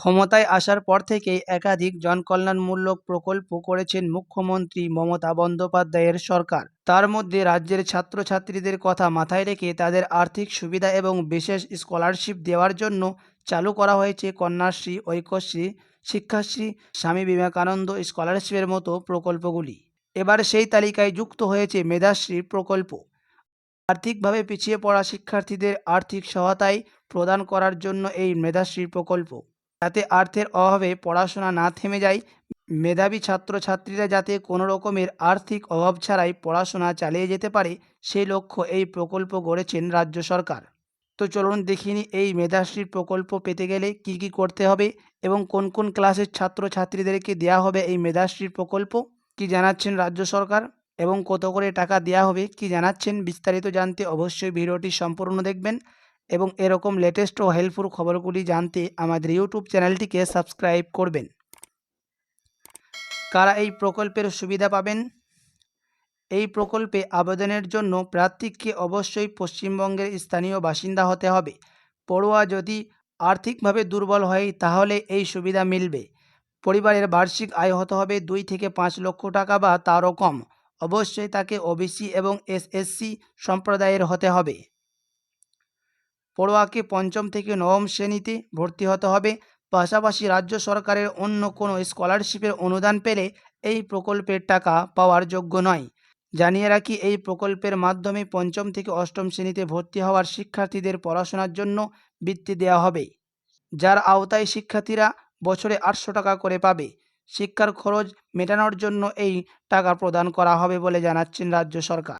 ক্ষমতায় আসার পর থেকেই একাধিক জনকল্যাণমূলক প্রকল্প করেছেন মুখ্যমন্ত্রী মমতা বন্দ্যোপাধ্যায়ের সরকার। তার মধ্যে রাজ্যের ছাত্রছাত্রীদের কথা মাথায় রেখে তাদের আর্থিক সুবিধা এবং বিশেষ স্কলারশিপ দেওয়ার জন্য চালু করা হয়েছে কন্যাশ্রী, ঐক্যশ্রী, শিক্ষাশ্রী, স্বামী বিবেকানন্দ স্কলারশিপের মতো প্রকল্পগুলি। এবার সেই তালিকায় যুক্ত হয়েছে মেধাশ্রী প্রকল্প। আর্থিকভাবে পিছিয়ে পড়া শিক্ষার্থীদের আর্থিক সহায়তায় প্রদান করার জন্য এই মেধাশ্রী প্রকল্প। যাতে আর্থের অভাবে পড়াশোনা না থেমে যায়। মেধাবী ছাত্রছাত্রীরা যাতে কোনো রকমের আর্থিক অভাব ছাড়াই পড়াশোনা চালিয়ে যেতে পারে সেই লক্ষ্য এই প্রকল্প গড়েছেন রাজ্য সরকার। তো চলুন দেখিনি এই মেধাশ্রী প্রকল্প পেতে গেলে কি কি করতে হবে এবং কোন কোন ক্লাসের ছাত্রছাত্রীদেরকে দেওয়া হবে এই মেধাশ্রী প্রকল্প, কি জানাচ্ছেন রাজ্য সরকার এবং কত করে টাকা দেওয়া হবে, কি জানাচ্ছেন বিস্তারিত জানতে অবশ্যই ভিডিওটি সম্পূর্ণ দেখবেন। এবং এরকম লেটেস্ট ও হেল্পফুল খবরগুলি জানতে আমাদের ইউটিউব চ্যানেলটিকে সাবস্ক্রাইব করবেন। কারা এই প্রকল্পের সুবিধা পাবেন? এই প্রকল্পে আবেদনের জন্য প্রার্থীকে অবশ্যই পশ্চিমবঙ্গের স্থানীয় বাসিন্দা হতে হবে। পড়ুয়া যদি আর্থিকভাবে দুর্বল হয়, তাহলে এই সুবিধা মিলবে। পরিবারের বার্ষিক আয় হতে হবে দুই থেকে পাঁচ লক্ষ টাকা বা তারও কম। অবশ্যই তাকে ওবিসি এবং এসএসসি সম্প্রদায়ের হতে হবে। পড়ুয়াকে পঞ্চম থেকে নবম শ্রেণীতে ভর্তি হতে হবে। পাশাপাশি রাজ্য সরকারের অন্য কোনো স্কলারশিপের অনুদান পেলে এই প্রকল্পের টাকা পাওয়ার যোগ্য নয়। জানিয়ে রাখি, এই প্রকল্পের মাধ্যমে পঞ্চম থেকে অষ্টম শ্রেণীতে ভর্তি হওয়ার শিক্ষার্থীদের পড়াশোনার জন্য বৃত্তি দেওয়া হবে। যার আওতায় শিক্ষার্থীরা বছরে আটশো টাকা করে পাবে। শিক্ষার খরচ মেটানোর জন্য এই টাকা প্রদান করা হবে বলে জানাচ্ছেন রাজ্য সরকার।